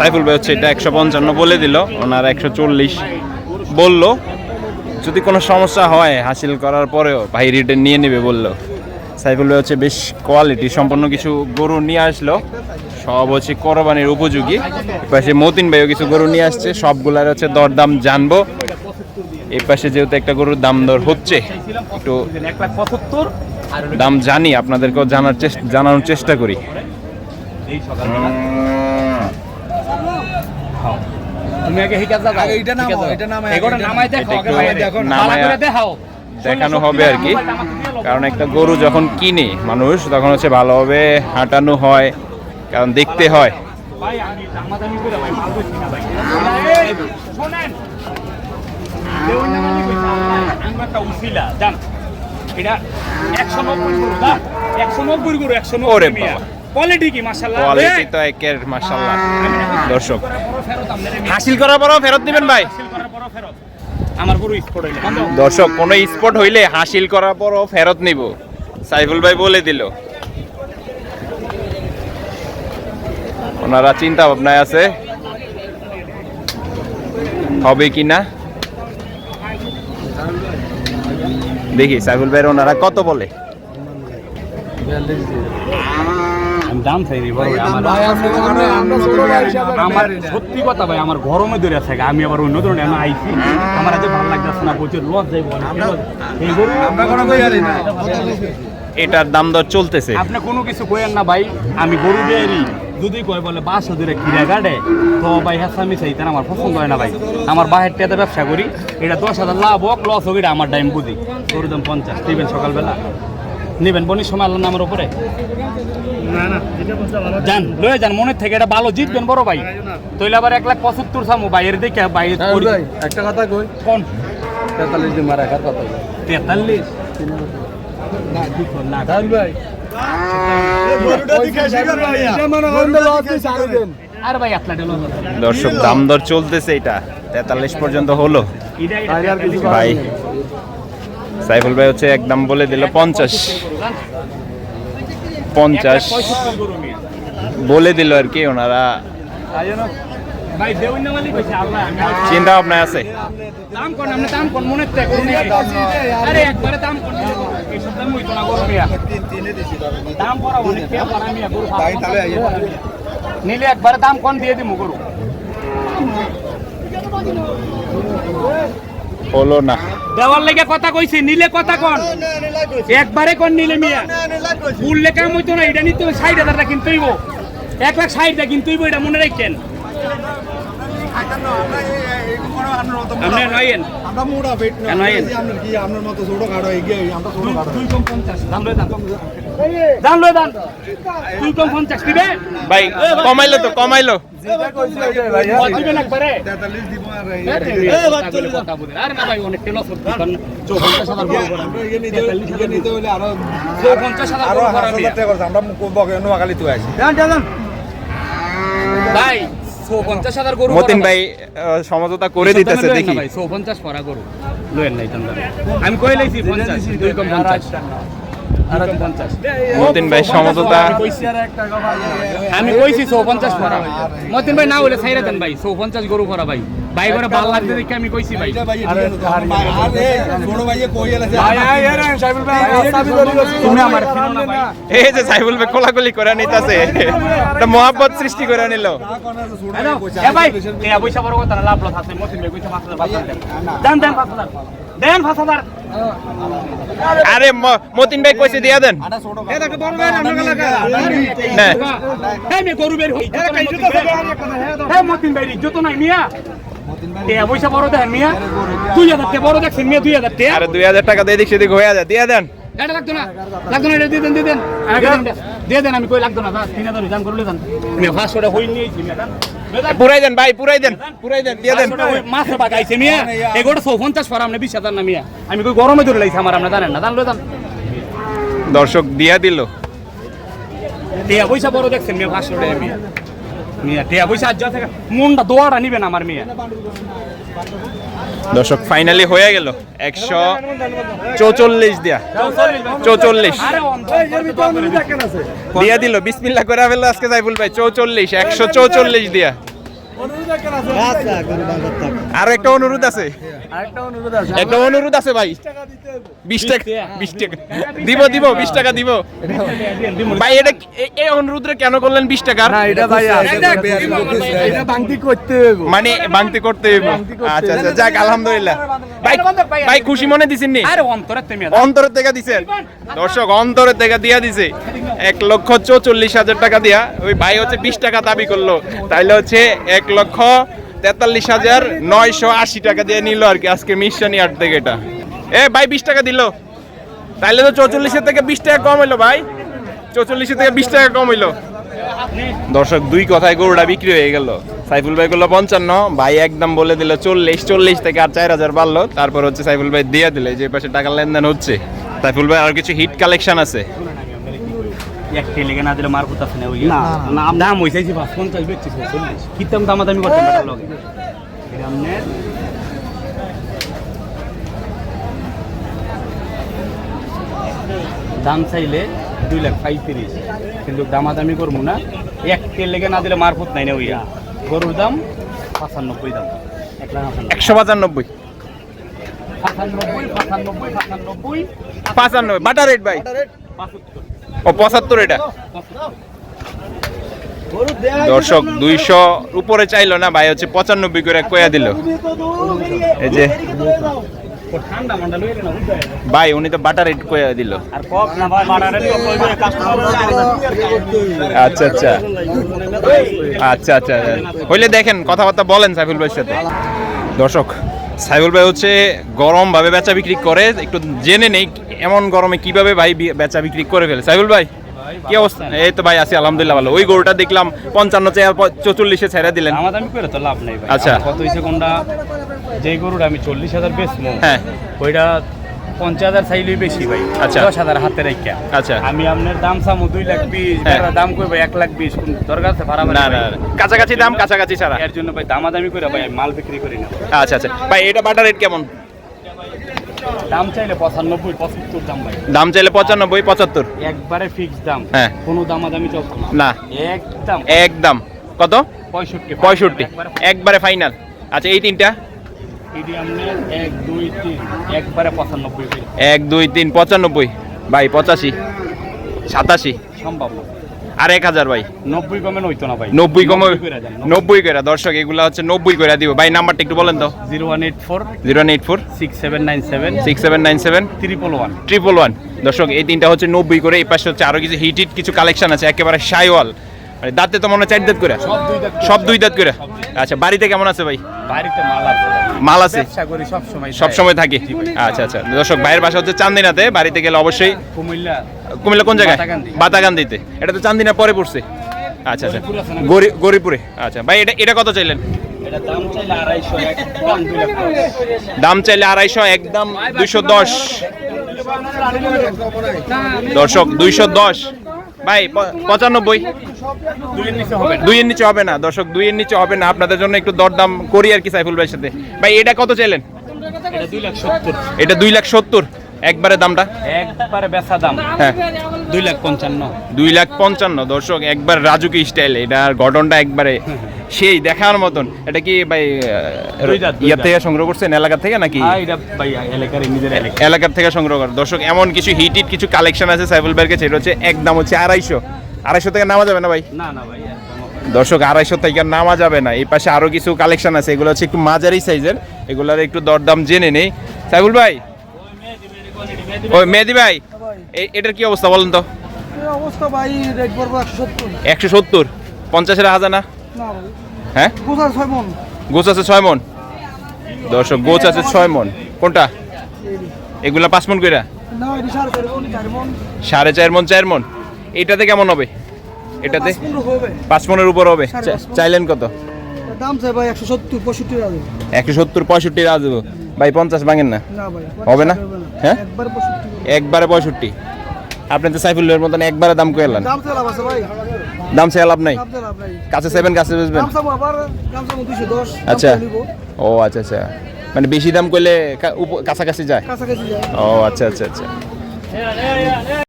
সাইফুল ভাই হচ্ছে এটা একশো পঞ্চান্ন বলে দিল, ওনার একশো চল্লিশ বলল। যদি কোনো সমস্যা হয় হাসিল করার পরেও ভাই রিটার্ন নিয়ে নেবে বলল। সাইফুল ভাই হচ্ছে বেশ কোয়ালিটি সম্পন্ন কিছু গরু নিয়ে আসলো। সব হচ্ছে করবানির উপযোগী। পাশে মতিন ভাইও কিছু গরু নিয়ে আসছে, সবগুলার হচ্ছে দরদাম জানব। এই পাশে যেহেতু একটা গরুর দাম দর হচ্ছে, একটু দাম জানি, আপনাদেরকেও জানার চেষ্টা জানানোর চেষ্টা করি। তুমি আগে হিকা দাও আগে এইটা নামাও, এটা নামাই, এগোটা এটা নামাই দেখো আগে দেখো না। ভালো করে দেখাও। দেখানো হবে আর কি। কারণ একটা গরু যখন কিনে মানুষ তখন হচ্ছে ভালোভাবে হাঁটানো হয় কারণ দেখতে হয়। এটা একশো নব্বই গরু একশো নব্বই গরু একশো নব্বই। কোয়ালিটি কি মাসাল্লাহ কোয়ালিটি তো একের মাসাল্লাহ দর্শক। হাসিল করার পরও ফেরত দিবেন ভাই। হাসিল করার পরও ফেরত। আমার গরু স্পট হইলে। দর্শক কোনো স্পট হইলে হাসিল করার পরও ফেরত নিব। সাইফুল ভাই বলে দিল। ওনারা চিন্তা ভাবনায় আছে। হবে কি না? দেখি সাইফুল ভাইয়ের ওনারা কত বলে? দাম চাই নি বড় ভাই, আমার সত্যি কথা ভাই আমার গরমে ধরে আছে আমি আবার অন্য ধরনের আমি আইছি। আমার আজ ভালো লাগতেছে না প্রচুর লস যাইব এই গরু আমরা কোনো কই না। এটার দাম দর চলতেছে। আপনি কোনো কিছু কইেন না ভাই আমি গরু বেরি যদি কয় বলে বাসা ধরে কিরা গাড়ে তো ভাই হ্যাঁ আমি চাই তার আমার পছন্দ হয় না ভাই। আমার বাহের টেতে ব্যবসা করি এটা দশ হাজার লাভ হোক লস হোক এটা আমার টাইম বুঝি। গরুর দাম পঞ্চাশ দিবেন সকালবেলা। নেবেন বনির সময় আল্লাহ নামের উপরে? যান লয়ে যান মনের থেকে এটা ভালো জিতবেন বড় ভাই। তৈলে আবার এক লাখ পঁচাত্তর সামু বাইরের দেখে ভাই, একটা কথা কই? কোন? তেতাল্লিশ দিন মারা খার কথা তেতাল্লিশ? ভাই। মনে দর্শক দাম দর চলতেছে এটা। তেতাল্লিশ পর্যন্ত হলো। ভাই সাইফুল ভাই হচ্ছে একদম বলে দিল পঞ্চাশ। পঞ্চাশ। বলে দিল আর কি ওনারা। চিন্তা ভাবনা আছে। নিলে একবারে দাম কোন দিয়ে দিমু গরু। হলো না। দেওয়ার লেগে কথা কইছি নিলে কথা কোন। একবারে কোন নিলে মিয়া। বললে কাম হইতো না এটা নিতে ষাট হাজারটা কিনতে হইব। এক লাখ ষাটটা কিনতে হইব এটা মনে রাখেন। আপনি নয়েন আমরা মোটা পেট না। কেন আইন? কি আপনার মতো ছোট খাটো এগিয়ে আমরা ছোট খাটো দুই কম পঞ্চাশ। দাম লয়ে দাম দাম লয়ে দাম দুই কম পঞ্চাশ দিবে ভাই। কমাইলো তো কমাইলো। ভাই মতিন সমঝোতা করে দিতেছে দেখি। ভাই চৌপঞ্চাশ পরা গরু। লয়েন নাই আমি কই লাইছি পঞ্চাশ দুই কম পঞ্চাশ। মতিন ভাই সমঝোতা। আমি কইছি চৌপঞ্চাশ ভরা ভাই মতিন ভাই না হলে ছাইরা দেন ভাই চৌপঞ্চাশ গরু ভরা ভাই। ভাই করে ভালো লাগছে দেখে আমি কইছি ভাই। তুমি আমার চিনো না। ভাই এই যে সাইফুল ভাই কোলাকুলি করে নিতেছে। একটা মহাব্বত সৃষ্টি করে নিল। ভাই পয়সা বড় কথা না লাভ লস আছে মতিন ভাই কইছে দেন দেন দেন পাঁচ হাজার। আরে ম- মতিন ভাই কইছে দিয়া দেন। হ্যাঁ। হ্যাঁ গরু বের হই হ্যাঁ মতিন ভাই যত নাই মিয়া। পয়সা বড় দেন মিয়া। দুই হাজার টাকা বড় দেখছেন মিয়া দুই হাজার টাকা। আরে দুই হাজার টাকা দিয়ে দিক সেদিক হয়ে যায়। দিয়া দেন। এটা লাগতো না। লাগতো না এটা দিয়ে দেন দিয়ে দেন। দিয়ে দেন আমি কই লাগতো না তিন হাজার দাম করলে দেন মিয়া পাঁচশোটা হই নিয়েছি মিয়া দেন। দিয়ে দেন। পুরাই দেন ভাই পুরাই দেন পুরাই দেন দিয়ে দেন। মাছের বাগ আইছে মিয়া। এগোটা চৌপঞ্চাশ পর আপনি বিশ হাজার না মিয়া। আমি কই গরমে ধরে লাইছি আমার আপনি জানেন না জানলো দাম দর্শক দিয়া দিল। টিয়া পয়সা বড় দেখছেন মিয়া পাঁচশো টাকা মিয়া। মিয়া। টিয়া পয়সা আজ থেকে। মনটা দোয়াটা নিবেন আমার মিয়া। দর্শক ফাইনালি হয়ে গেল। একশো চৌচল্লিশ দিয়া। চৌচল্লিশ। দিয়া দিল। বিসমিল্লা করে ফেলল আজকে সাইফুল ভাই। চৌচল্লিশ একশো চৌচল্লিশ দিয়া। আরও একটা অনুরোধ আছে। একটা অনুরোধ আছে ভাই। বিশ টাকা বিশ টাকা দিব দিব বিশ টাকা দিব। ভাই এটা এই অনুরোধটা কেন করলেন বিশ হবে মানে বাংতি করতে হইব। আচ্ছা আচ্ছা যাক আলহামদুলিল্লাহ। ভাই ভাই খুশি মনে দিছেন নি? আরে অন্তরে তুমি অন্তরের থেকে দিছেন? দর্শক অন্তরের থেকে দিয়া দিছে। এক লক্ষ চৌচল্লিশ হাজার টাকা দিয়া ওই ভাই হচ্ছে বিশ টাকা দাবি করল। তাইলে হচ্ছে এক লক্ষ তেতাল্লিশ হাজার নয়শো আশি টাকা দিয়ে নিল আর কি আজকে মিশন ইয়ার্ড থেকে এটা। এ ভাই, বিশ টাকা দিল। তাইলে তো চৌচল্লিশের থেকে বিশ টাকা কম হইল ভাই। চৌচল্লিশের থেকে বিশ টাকা কম হইল। দর্শক, দুই কথায় গরুটা বিক্রি হয়ে গেল। সাইফুল ভাই করল পঞ্চান্ন, ভাই একদম বলে দিল চল্লিশ চল্লিশ থেকে আর চার হাজার বাড়লো। তারপর হচ্ছে সাইফুল ভাই দিয়ে দিলে যে পাশে টাকা লেনদেন হচ্ছে। সাইফুল ভাই, আর কিছু হিট কালেকশন আছে। একটি লেগে না দিলে মারফুত আছে না ওই না দাম হইছে পাঁচ পঞ্চাশ চল্লিশ। কিতাম দাম দামি করতে লগে। আপনার দাম চাইলে দুই লাখ পঁয়ত্রিশ। কিন্তু দামাদামি করব না। এক তেল লেগে না দিলে মারফুত নাই না ওইয়া গরুর দাম পাঁচানব্বই দাম। এক লাখ। একশো পঁচানব্বই। পাঁচানব্বই পাঁচানব্বই পাঁচানব্বই। পাঁচানব্বই। বাটার রেট ভাই। পাঁচাত্তর ও, পঁচাত্তর এটা। দর্শক, দুইশো উপরে চাইলো না, ভাই হচ্ছে পঁচানব্বই করে কয়া দিল। এই যে, ভাই, উনি তো বাটার রেট কয়া দিল। কাস্টমার আচ্ছা। আচ্ছা আচ্ছা আচ্ছা। হইলে দেখেন, কথাবার্তা বলেন সাইফুল ভাইয়ের সাথে। দর্শক, সাইফুল ভাই হচ্ছে গরম ভাবে বেচা বিক্রি করে, একটু জেনে নেই এমন গরমে কীভাবে ভাই বেচা বিক্রি করে ফেলে? সাইফুল ভাই কি অবস্থা? এই তো ভাই আছি আলহামদুলিল্লাহ ভালো। ওই গরুটা দেখলাম পঞ্চান্ন চেয়ার চৌচল্লিশে ছেড়ে দিলেন। আমার দামি করে তো লাভ নাই ভাই। আচ্ছা। কত হইছে কোনটা? যেই গরুটা আমি চল্লিশ হাজার বেচবো হ্যাঁ। ওইটা পঞ্চাশ হাজার চাইলেই বেশি ভাই। আচ্ছা। দশ হাজার হাতে রেখা। আচ্ছা। আমি আপনার দাম চামো দুই লাখ বিশ হ্যাঁ। দাম ভাই? এক লাখ বিশ কোন দরকার আছে? ভাড়া না না। কাছাকাছি দাম কাছাকাছি ছাড়া। এর জন্য ভাই দামাদামি করে ভাই মাল বিক্রি করি না। আচ্ছা আচ্ছা। ভাই এটা বাটার রেট কেমন? দাম চাইলে পঁচানব্বই পঁচাত্তর দাম ভাই। দাম চাইলে পঁচানব্বই পঁচাত্তর? একবারে ফিক্স দাম। হ্যাঁ। কোনো দামাদামি চলছে না। একদম। একদম। কত? পঁয়ষট্টি। পঁয়ষট্টি। একবারে ফাইনাল আচ্ছা এই তিনটা? এক দুই তিন। একবারে পঁচানব্বই এক দুই তিন পঁচানব্বই। ভাই পঁচাশি সাতাশি। সম্ভব। আর এক হাজার ভাই? নব্বই কমে নইতো না ভাই। নব্বই কমে নব্বই করে দর্শক এগুলো হচ্ছে নব্বই করে দিব। ভাই নাম্বারটা একটু বলেন তো। Zero one eight four zero eight four. Six seven nine seven six seven nine seven. Triple one. Triple one. দর্শক এই তিনটা হচ্ছে নব্বই করে এই পাশে হচ্ছে আরও কিছু হিট হিট কিছু কালেকশন আছে। একেবারে সাইওয়াল মানে দাঁতে তো মনে হয় চার দাঁত করে। সব দুই দাঁত করে। আচ্ছা বাড়িতে কেমন আছে ভাই? বাড়িতে মাল আছে মাল আছে? সব সময় সব সময় থাকে? আচ্ছা আচ্ছা। দর্শক ভাইয়ের বাসা হচ্ছে চান্দিনাতে। বাড়িতে গেলে অবশ্যই কুমিল্লা। কুমিল্লা কোন জায়গায়? বাতাগান্দি। বাতাগান্দিতে। এটা তো চান্দিনা পরে পড়ছে। আচ্ছা আচ্ছা। গরিপুর আচ্ছা ভাই এটা এটা কত চাইলেন। দাম চাইলে আড়াইশো একদম দুইশো দশ। দর্শক দুইশো দশ। ভাই পঁচানব্বই। দুইয়ের নিচে হবে না। দুইয়ের নিচে হবে না দর্শক দুইয়ের নিচে হবে না। আপনাদের জন্য একটু দরদাম করি আর কি সাইফুল ভাইয়ের সাথে। ভাই এটা কত চাইলেন? এটা দুই লাখ সত্তর। একবারে দামটা? একবারে বেচা দাম। হ্যাঁ। দুই লাখ পঞ্চান্ন। দুই লাখ পঞ্চান্ন দর্শক একবার রাজুকি স্টাইল এটার গঠনটা একবারে সেই দেখার মতন। এটা কি ভাই ইয়ার থেকে সংগ্রহ করছেন এলাকা থেকে নাকি? ভাই এলাকার নিজের এলাকা। এলাকার থেকে সংগ্রহ করে। দর্শক এমন কিছু হিট হিট কিছু কালেকশন আছে সাইফুল ভাইয়ের কাছে এটা হচ্ছে একদম হচ্ছে আড়াইশো। আড়াইশো থেকে নামা যাবে না ভাই? না না ভাই দর্শক আড়াইশো থেকে আর নামা যাবে না। এই পাশে আরও কিছু কালেকশন আছে এগুলো হচ্ছে একটু মাঝারি সাইজের। এগুলোর একটু দরদাম জেনে নেই। সাইফুল ভাই? ওই মেহেদি ভাই এটার কি অবস্থা বলেন তো? অবস্থা ভাই রেট পড়ব একশো সত্তর। পঞ্চাশের হাজার না? হ্যাঁ? গোছ আছে ছয় মন। দর্শক গোছ আছে ছয় মন। কোনটা? এগুলা পাঁচ মন কইরা? সাড়ে চার মন চার মন। এটাতে কেমন হবে? এটাতে? পাঁচ পনেরো উপর হবে। চাইলেন কত? দাম চাই ভাই একশো সত্তর পঁয়ষট্টি টাকা একশো সত্তর পঁয়ষট্টি রাজ। দেবো ভাই পঞ্চাশ ভাঙেন না। হবে না? হ্যাঁ? একবারে পঁয়ষট্টি। আপনি তো সাইফুলের মতন একবারে দাম দাম চাই লাভ দাম সে লাভ নাই? কাছে সেভেন কাছে বেচবেন? আচ্ছা। ও আচ্ছা আচ্ছা। মানে বেশি দাম করলে কাছাকাছি যায়। ও আচ্ছা আচ্ছা আচ্ছা।